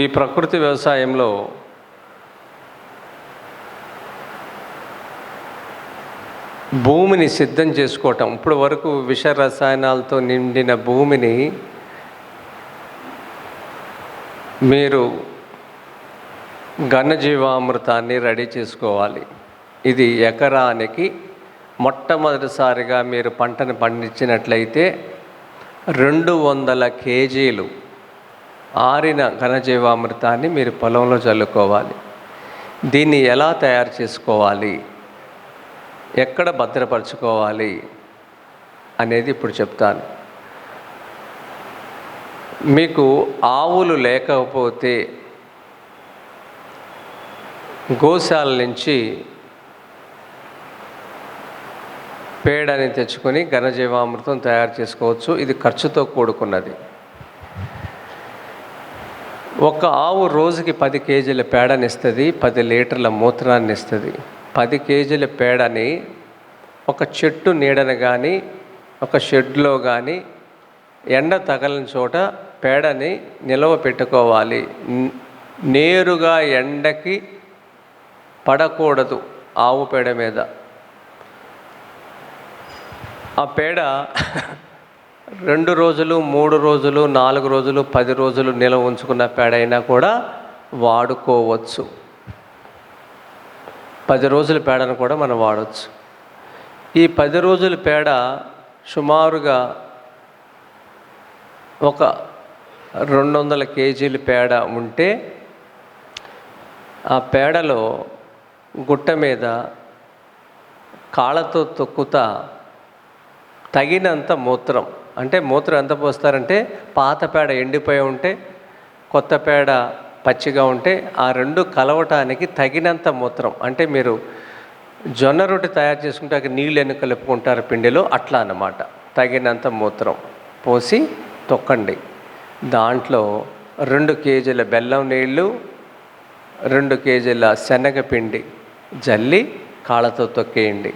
ఈ ప్రకృతి వ్యవసాయంలో భూమిని సిద్ధం చేసుకోవటం ఇప్పుడు వరకు విష రసాయనాలతో నిండిన భూమిని మీరు ఘనజీవామృతాన్ని రెడీ చేసుకోవాలి. ఇది ఎకరానికి మొట్టమొదటిసారిగా మీరు పంటను పండించినట్లయితే రెండు వందల కేజీలు ఆరిన ఘనజీవామృతాన్ని మీరు పొలంలో చల్లుకోవాలి. దీన్ని ఎలా తయారు చేసుకోవాలి? ఎక్కడ భద్రపరచుకోవాలి? అనేది ఇప్పుడు చెప్తాను. మీకు ఆవులు లేకపోతే గోశాల నుంచి పేడని తెచ్చుకొని ఘనజీవామృతం తయారు చేసుకోవచ్చు. ఇది ఖర్చుతో కూడుకున్నది. ఒక ఆవు రోజుకి పది కేజీల పేడని ఇస్తుంది పది లీటర్ల మూత్రాన్ని ఇస్తుంది పది కేజీల పేడని ఒక చెట్టు నీడన కానీ ఒక షెడ్లో కానీ ఎండ తగలని చోట పేడని నిలవ పెట్టుకోవాలి. నేరుగా ఎండకి పడకూడదు ఆవు పేడ మీద. ఆ పేడ రెండు రోజులు మూడు రోజులు నాలుగు రోజులు పది రోజులు నిల్వ ఉంచుకున్న పేడ అయినా కూడా వాడుకోవచ్చు. పది రోజుల పేడను కూడా మనం వాడవచ్చు ఈ పది రోజుల పేడ సుమారుగా ఒక రెండు వందల కేజీల పేడ ఉంటే ఆ పేడలో గుట్ట మీద కాళ్ళతో తొక్కుతా తగినంత మూత్రం. అంటే మూత్రం ఎంత పోస్తారంటే పాత పేడ ఎండిపోయి ఉంటే కొత్త పేడ పచ్చిగా ఉంటే ఆ రెండు కలవటానికి తగినంత మూత్రం. అంటే మీరు జొన్న రొట్టె తయారు చేసుకుంటే అక్కడ నీళ్ళు ఎన్ని కలుపుకుంటారు పిండిలో అట్లా అన్నమాట. తగినంత మూత్రం పోసి తొక్కండి. దాంట్లో రెండు కేజీల బెల్లం నీళ్ళు రెండు కేజీల శనగపిండి జల్లి కాళ్ళతో తొక్కేయండి.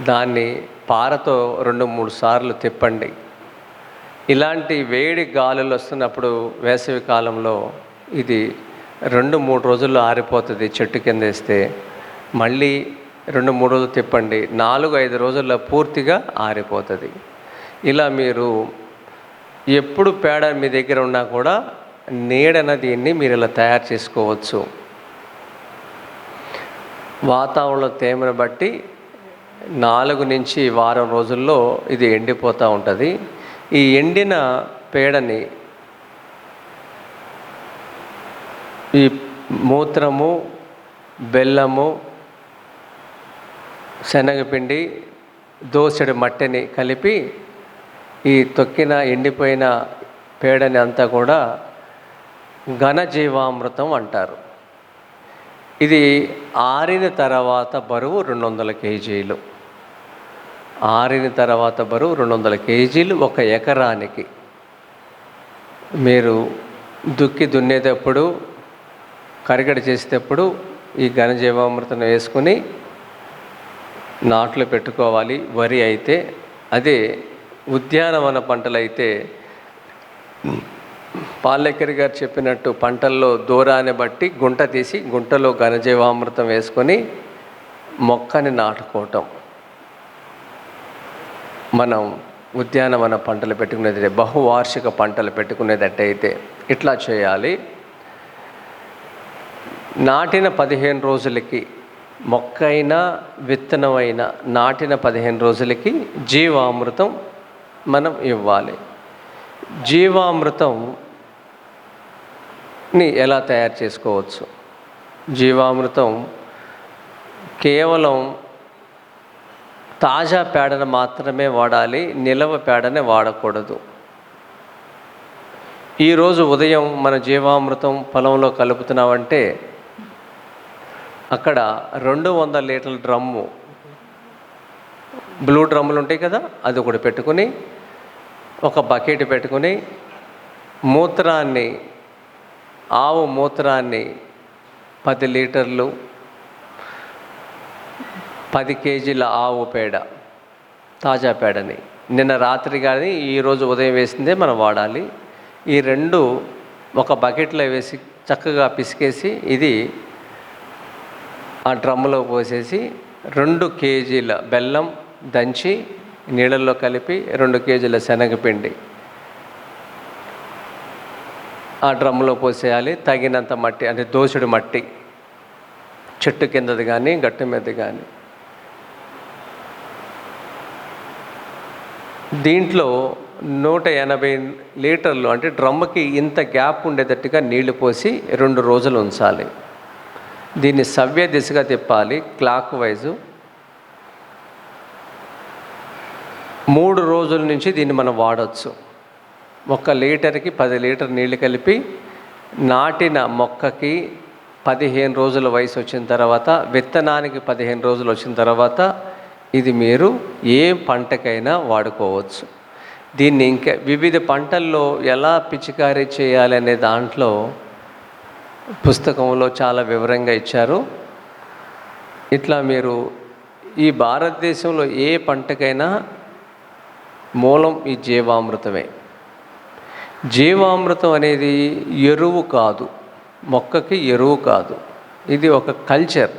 దాన్ని పారతో రెండు మూడు సార్లు తిప్పండి. ఇలాంటి వేడి గాలులు వస్తున్నప్పుడు వేసవి కాలంలో ఇది రెండు మూడు రోజుల్లో ఆరిపోతుంది చెట్టు కింద వేస్తే. మళ్ళీ రెండు మూడు రోజులు తిప్పండి. నాలుగు ఐదు రోజుల్లో పూర్తిగా ఆరిపోతుంది. ఇలా మీరు ఎప్పుడు పేడ మీ దగ్గర ఉన్నా కూడా నీడన దీన్ని మీరు ఇలా తయారు చేసుకోవచ్చు. వాతావరణ తేమను బట్టి నాలుగు నుంచి వారం రోజుల్లో ఇది ఎండిపోతూ ఉంటుంది. ఈ ఎండిన పేడని ఈ మూత్రము బెల్లము శనగపిండి దోసెడు మట్టిని కలిపి ఈ తొక్కిన ఎండిపోయిన పేడని అంతా కూడా ఘనజీవామృతం అంటారు. ఇది ఆరిన తర్వాత బరువు రెండు వందల కేజీలు. ఆరిన తర్వాత బరువు రెండు వందల కేజీలు ఒక ఎకరానికి. మీరు దుక్కి దున్నేటప్పుడు కరిగడ చేసేటప్పుడు ఈ ఘనజీవామృతం వేసుకుని నాట్లు పెట్టుకోవాలి. వరి అయితే అదే ఉద్యానవన పంటలైతే పాలేకరి గారు చెప్పినట్టు పంటల్లో దూరాన్ని బట్టి గుంట తీసి గుంటలో ఘనజీవామృతం వేసుకొని మొక్కని నాటుకోవటం. మనం ఉద్యానవన పంటలు పెట్టుకునేది బహువార్షిక పంటలు పెట్టుకునేదట్టయితే ఇట్లా చేయాలి. నాటిన పదిహేను రోజులకి మొక్కైనా విత్తనమైనా నాటిన పదిహేను రోజులకి జీవామృతం మనం ఇవ్వాలి. జీవామృతంని ఎలా తయారు చేసుకోవచ్చు? జీవామృతం కేవలం తాజా పేడను మాత్రమే వాడాలి నిలవ పేడని వాడకూడదు. ఈరోజు ఉదయం మన జీవామృతం పొలంలో కలుపుతున్నామంటే అక్కడ రెండు వందల లీటర్ల డ్రమ్ము బ్లూ డ్రమ్ములు ఉంటాయి కదా అది ఒకటి పెట్టుకుని ఒక బకెట్ పెట్టుకుని మూత్రాన్ని ఆవు మూత్రాన్ని పది లీటర్లు పది కేజీల ఆవు పేడ తాజా పేడని. నిన్న రాత్రి కానీ ఈరోజు ఉదయం వేసిందే మనం వాడాలి. ఈ రెండు ఒక బకెట్లో వేసి చక్కగా పిసికేసి ఇది ఆ డ్రమ్ములో పోసేసి రెండు కేజీల బెల్లం దంచి నీళ్ళల్లో కలిపి రెండు కేజీల శనగపిండి ఆ డ్రమ్ములో పోసేయాలి. తగినంత మట్టి అంటే దోసుడు మట్టి చెట్టు కిందది కానీ గట్టు మీద కానీ దీంట్లో నూట ఎనభై లీటర్లు అంటే డ్రమ్ముకి ఇంత గ్యాప్ ఉండేటట్టుగా నీళ్ళు పోసి రెండు రోజులు ఉంచాలి. దీన్ని సవ్య దిశగా తిప్పాలి క్లాక్ వైజు. మూడు రోజుల నుంచి దీన్ని మనం వాడచ్చు. ఒక లీటర్కి పది లీటర్ నీళ్ళు కలిపి నాటిన మొక్కకి పదిహేను రోజుల వయసు వచ్చిన తర్వాత విత్తనానికి పదిహేను రోజులు వచ్చిన తర్వాత ఇది మీరు ఏ పంటకైనా వాడుకోవచ్చు. దీన్ని ఇంకా వివిధ పంటల్లో ఎలా పిచికారీ చేయాలి అనే దాంట్లో పుస్తకంలో చాలా వివరంగా ఇచ్చారు. ఇట్లా మీరు ఈ భారతదేశంలో ఏ పంటకైనా మూలం ఈ జీవామృతమే. జీవామృతం అనేది ఎరువు కాదు. మొక్కకి ఎరువు కాదు. ఇది ఒక కల్చర్.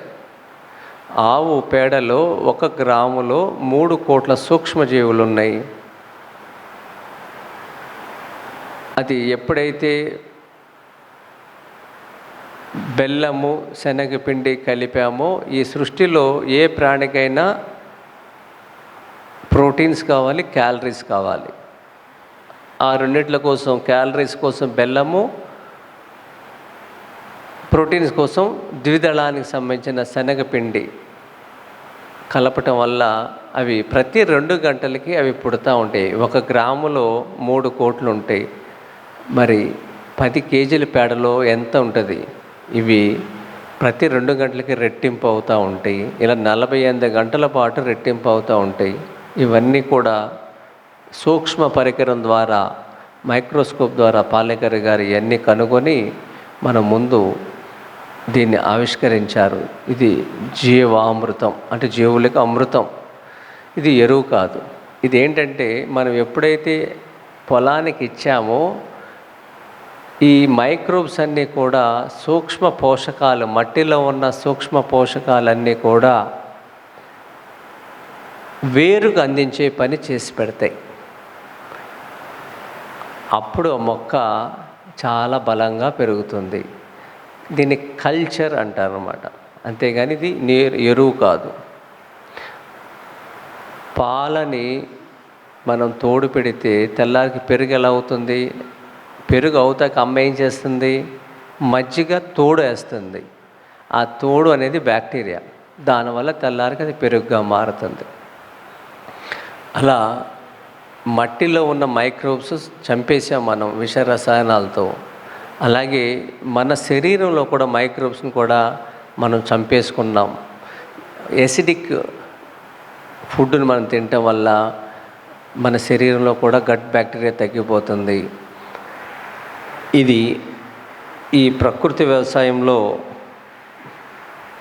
ఆవు పేడలో ఒక గ్రాములో మూడు కోట్ల సూక్ష్మజీవులు ఉన్నాయి అది ఎప్పుడైతే బెల్లము శనగపిండి కలిపామో ఈ సృష్టిలో ఏ ప్రాణికైనా ప్రోటీన్స్ కావాలి క్యాలరీస్ కావాలి. ఆ రెండిట్ల కోసం క్యాలరీస్ కోసం బెల్లము ప్రోటీన్స్ కోసం ద్విదళానికి సంబంధించిన శనగపిండి కలపటం వల్ల అవి ప్రతి రెండు గంటలకి అవి పుడతా ఉంటాయి. ఒక గ్రాములో మూడు కోట్లు ఉంటాయి. మరి పది కేజీల పేడలో ఎంత ఉంటుంది? ఇవి ప్రతి రెండు గంటలకి రెట్టింపు అవుతూ ఉంటాయి. ఇలా నలభై ఎనిమిది గంటల పాటు రెట్టింపు అవుతూ ఉంటాయి. ఇవన్నీ కూడా సూక్ష్మ పరికరం ద్వారా మైక్రోస్కోప్ ద్వారా పాలేకర్ గారు ఇవన్నీ కనుగొని మన ముందు దీన్ని ఆవిష్కరించారు. ఇది జీవామృతం అంటే జీవులకు అమృతం. ఇది ఎరువు కాదు. ఇది ఏంటంటే మనం ఎప్పుడైతే పొలానికి ఇచ్చామో ఈ మైక్రోబ్స్ అన్నీ కూడా సూక్ష్మ పోషకాలు మట్టిలో ఉన్న సూక్ష్మ పోషకాలన్నీ కూడా వేరుకు అందించే పని చేసి పెడతాయి. అప్పుడు ఆ మొక్క చాలా బలంగా పెరుగుతుంది. దీన్ని కల్చర్ అంటారనమాట అంతేగాని ఇది నీరు ఎరువు కాదు. పాలని మనం తోడు పెడితే తెల్లారికి పెరుగు ఎలా అవుతుంది? పెరుగు అవుతాక అమ్మ ఏం చేస్తుంది? మజ్జిగ తోడు వేస్తుంది. ఆ తోడు అనేది బ్యాక్టీరియా దానివల్ల తెల్లారికి అది పెరుగుగా మారుతుంది. అలా మట్టిలో ఉన్న మైక్రోబ్స్ చంపేసాం మనం విష రసాయనాలతో అలాగే మన శరీరంలో కూడా మైక్రోబ్స్ని కూడా మనం చంపేసుకున్నాం. ఎసిడిక్ ఫుడ్ని మనం తినటం వల్ల మన శరీరంలో కూడా గట్ బ్యాక్టీరియా తగ్గిపోతుంది. ఇది ఈ ప్రకృతి వ్యవసాయంలో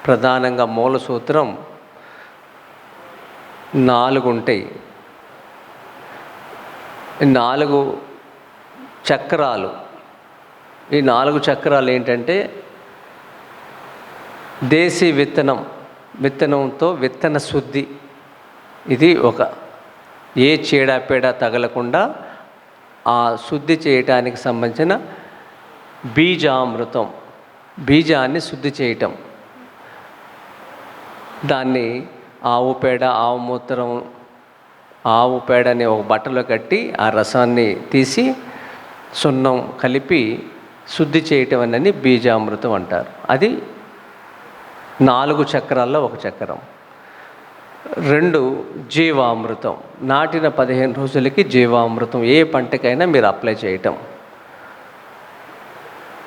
ప్రధానంగా మూల సూత్రం నాలుగు ఉంటాయి. నాలుగు చక్రాలు. ఈ నాలుగు చక్రాలు ఏంటంటే దేశీ విత్తనం విత్తనంతో విత్తన శుద్ధి. ఇది ఒక ఏ చీడపీడ తగలకుండా ఆ శుద్ధి చేయటానికి సంబంధించిన బీజామృతం బీజాన్ని శుద్ధి చేయటం. దాన్ని ఆవు పేడ ఆవు మూత్రం ఆవు పేడని ఒక బట్టలో కట్టి ఆ రసాన్ని తీసి సున్నం కలిపి శుద్ధి చేయటం అనేది బీజామృతం అంటారు. అది నాలుగు చక్రాల్లో ఒక చక్రం. రెండు జీవామృతం. నాటిన పదిహేను రోజులకి జీవామృతం ఏ పంటకైనా మీరు అప్లై చేయటం.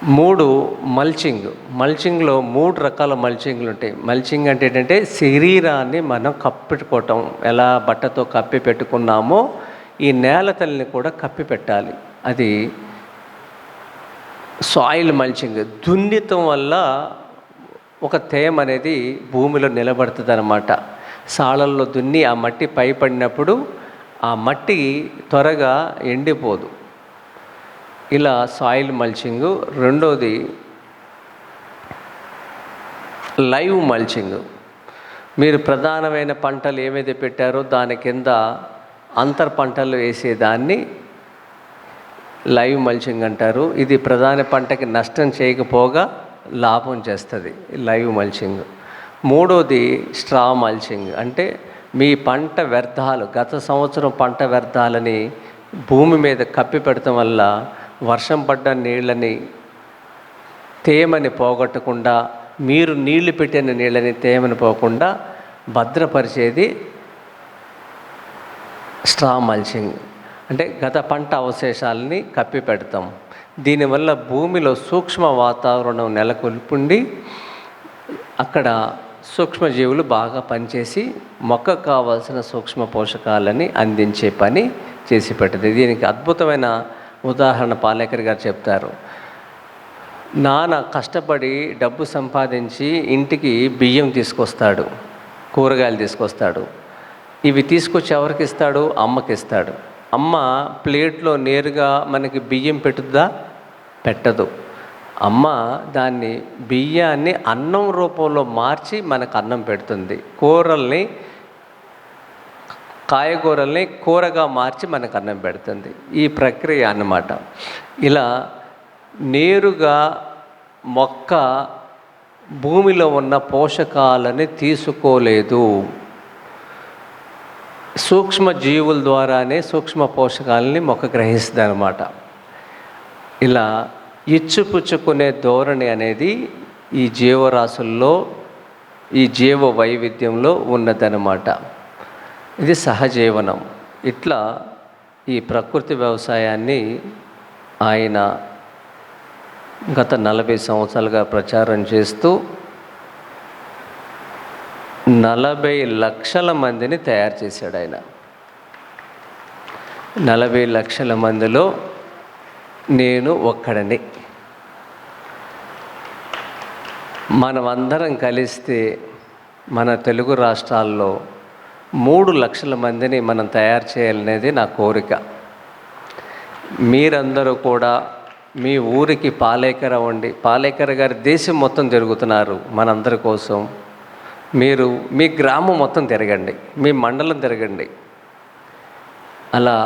మూడు మల్చింగ్. మల్చింగ్లో మూడు రకాల మల్చింగ్లు ఉంటాయి. మల్చింగ్ అంటే ఏంటంటే శరీరాన్ని మనం కప్పెట్టుకోవటం ఎలా బట్టతో కప్పి పెట్టుకున్నామో ఈ నేల తల్లిని కూడా కప్పి పెట్టాలి అది సాయిల్ మల్చింగ్. దున్నితం వల్ల ఒక తేమ అనేది భూమిలో నిలబడుతుంది అనమాట సాళల్లో దున్ని ఆ మట్టి పై పడినప్పుడు ఆ మట్టి త్వరగా ఎండిపోదు. ఇలా సాయిల్ మల్చింగ్. రెండోది లైవ్ మల్చింగ్. మీరు ప్రధానమైన పంటలు ఏమైతే పెట్టారో దాని కింద అంతర్ పంటలు వేసేదాన్ని లైవ్ మల్చింగ్ అంటారు. ఇది ప్రధాన పంటకి నష్టం చేయకపోగా లాభం చేస్తుంది లైవ్ మల్చింగ్. మూడోది స్ట్రా మల్చింగ్. అంటే మీ పంట వ్యర్థాలు గత సంవత్సరం పంట వ్యర్థాలని భూమి మీద కప్పి పెడటం వల్ల వర్షం పడ్డ నీళ్ళని తేమని పోగొట్టకుండా మీరు నీళ్ళు పెట్టిన నీళ్ళని తేమని పోకుండా భద్రపరిచేది స్ట్రా మల్చింగ్. అంటే గత పంట అవశేషాలని కప్పి పెడతాం. దీనివల్ల భూమిలో సూక్ష్మ వాతావరణం నెలకొల్పుండి అక్కడ సూక్ష్మజీవులు బాగా పనిచేసి మొక్కకు కావాల్సిన సూక్ష్మ పోషకాలని అందించే పని చేసి పెట్టింది. దీనికి అద్భుతమైన ఉదాహరణ పాలేకర్ గారు చెప్తారు. నాన్న కష్టపడి డబ్బు సంపాదించి ఇంటికి బియ్యం తీసుకొస్తాడు కూరగాయలు తీసుకొస్తాడు. ఇవి తీసుకొచ్చి ఎవరికి ఇస్తాడు? అమ్మకి ఇస్తాడు. అమ్మ ప్లేట్లో నేరుగా మనకి బియ్యం పెట్టుద్దా? పెట్టదు. అమ్మ దాన్ని బియ్యాన్ని అన్నం రూపంలో మార్చి మనకు అన్నం పెడుతుంది. కూరల్ని కాయగూరల్ని కూరగా మార్చి మనకు అన్నం పెడుతుంది. ఈ ప్రక్రియ అన్నమాట. ఇలా నేరుగా మొక్క భూమిలో ఉన్న పోషకాలని తీసుకోలేదు. సూక్ష్మ జీవుల ద్వారానే సూక్ష్మ పోషకాలని మొక్క గ్రహిస్తుంది అనమాట ఇలా ఇచ్చిపుచ్చుకునే ధోరణి అనేది ఈ జీవరాశుల్లో ఈ జీవ వైవిధ్యంలో ఉన్నదనమాట ఇది సహజీవనం. ఇట్లా ఈ ప్రకృతి వ్యవసాయాన్ని ఆయన గత నలభై సంవత్సరాలుగా ప్రచారం చేస్తూ నలభై లక్షల మందిని తయారు చేశాడు ఆయన. నలభై లక్షల మందిలో నేను ఒక్కడని. మనమందరం కలిస్తే మన తెలుగు రాష్ట్రాల్లో మూడు లక్షల మందిని మనం తయారు చేయాలనేది నా కోరిక. మీరందరూ కూడా మీ ఊరికి పాలేకర ఉండి పాలేకర గారి దేశం మొత్తం తిరుగుతున్నారు మనందరి కోసం. మీరు మీ గ్రామం మొత్తం తిరగండి మీ మండలం తిరగండి. అలా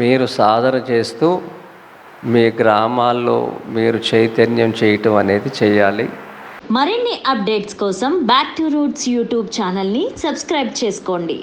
మీరు సాధన చేస్తూ మీ గ్రామాల్లో మీరు చైతన్యం చేయటం అనేది చేయాలి. మరిన్ని అప్డేట్స్ కోసం బ్యాక్ టు రూట్స్ యూట్యూబ్ ఛానల్ని సబ్స్క్రైబ్ చేసుకోండి.